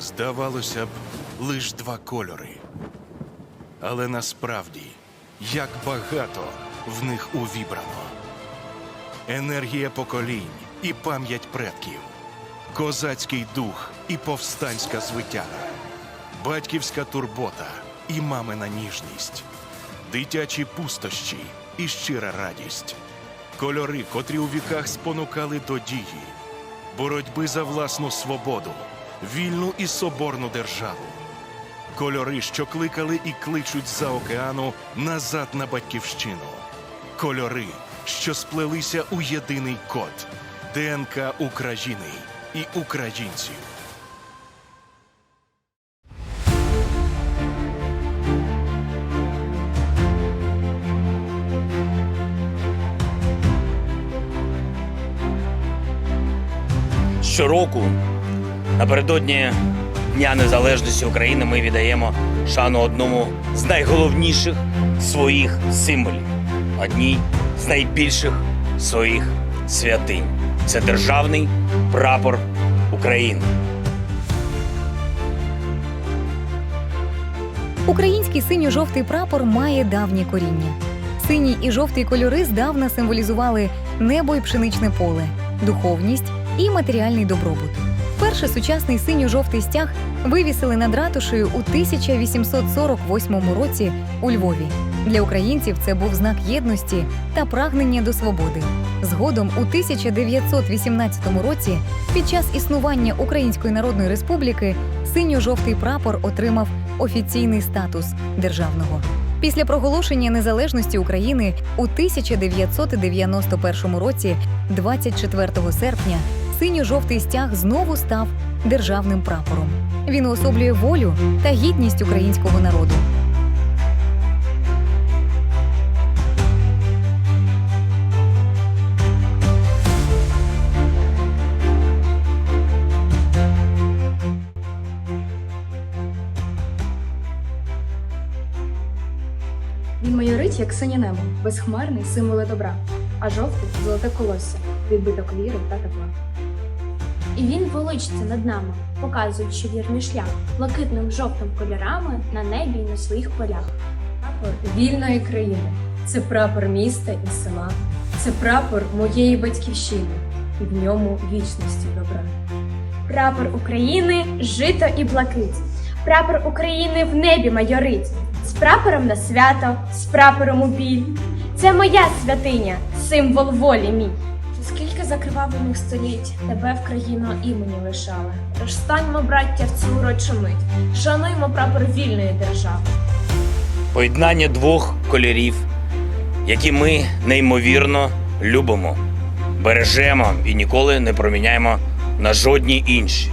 Здавалося б, лиш два кольори. Але насправді, як багато в них увібрано. Енергія поколінь і пам'ять предків, козацький дух і повстанська звитяга, батьківська турбота і мамина ніжність, дитячі пустощі і щира радість, кольори, котрі у віках спонукали до дії, боротьби за власну свободу, вільну і соборну державу. Кольори, що кликали і кличуть за океану назад на батьківщину. Кольори, що сплелися у єдиний код ДНК України і українців. Щороку напередодні Дня Незалежності України ми віддаємо шану одному з найголовніших своїх символів, одній з найбільших своїх святинь. Це державний прапор України. Український синьо-жовтий прапор має давнє коріння. Синій і жовтий кольори здавна символізували небо і пшеничне поле, духовність і матеріальний добробут. Перший сучасний синьо-жовтий стяг вивісили над ратушею у 1848 році у Львові. Для українців це був знак єдності та прагнення до свободи. Згодом у 1918 році, під час існування Української Народної Республіки, синьо-жовтий прапор отримав офіційний статус державного. Після проголошення незалежності України у 1991 році, 24 серпня, синьо-жовтий стяг знову став державним прапором. Він уособлює волю та гідність українського народу. Він майорить, як синє небо, безхмарний символи добра, а жовтий золоте колосся, відбиток віри та тепла. І він величиться над нами, показуючи вірний шлях блакитним жовтим кольорами на небі й на своїх полях. Прапор вільної країни. Це прапор міста і села. Це прапор моєї батьківщини, і в ньому вічності добра. Прапор України жито і блакить. Прапор України в небі майорить. З прапором на свято, з прапором у біль. Це моя святиня, символ волі мій. Скільки закривавлених століть тебе в країну імені лишали. Тож станьмо, браття, в цю урочу мить. Шануймо прапор вільної держави. Поєднання двох кольорів, які ми неймовірно любимо, бережемо і ніколи не проміняємо на жодні інші.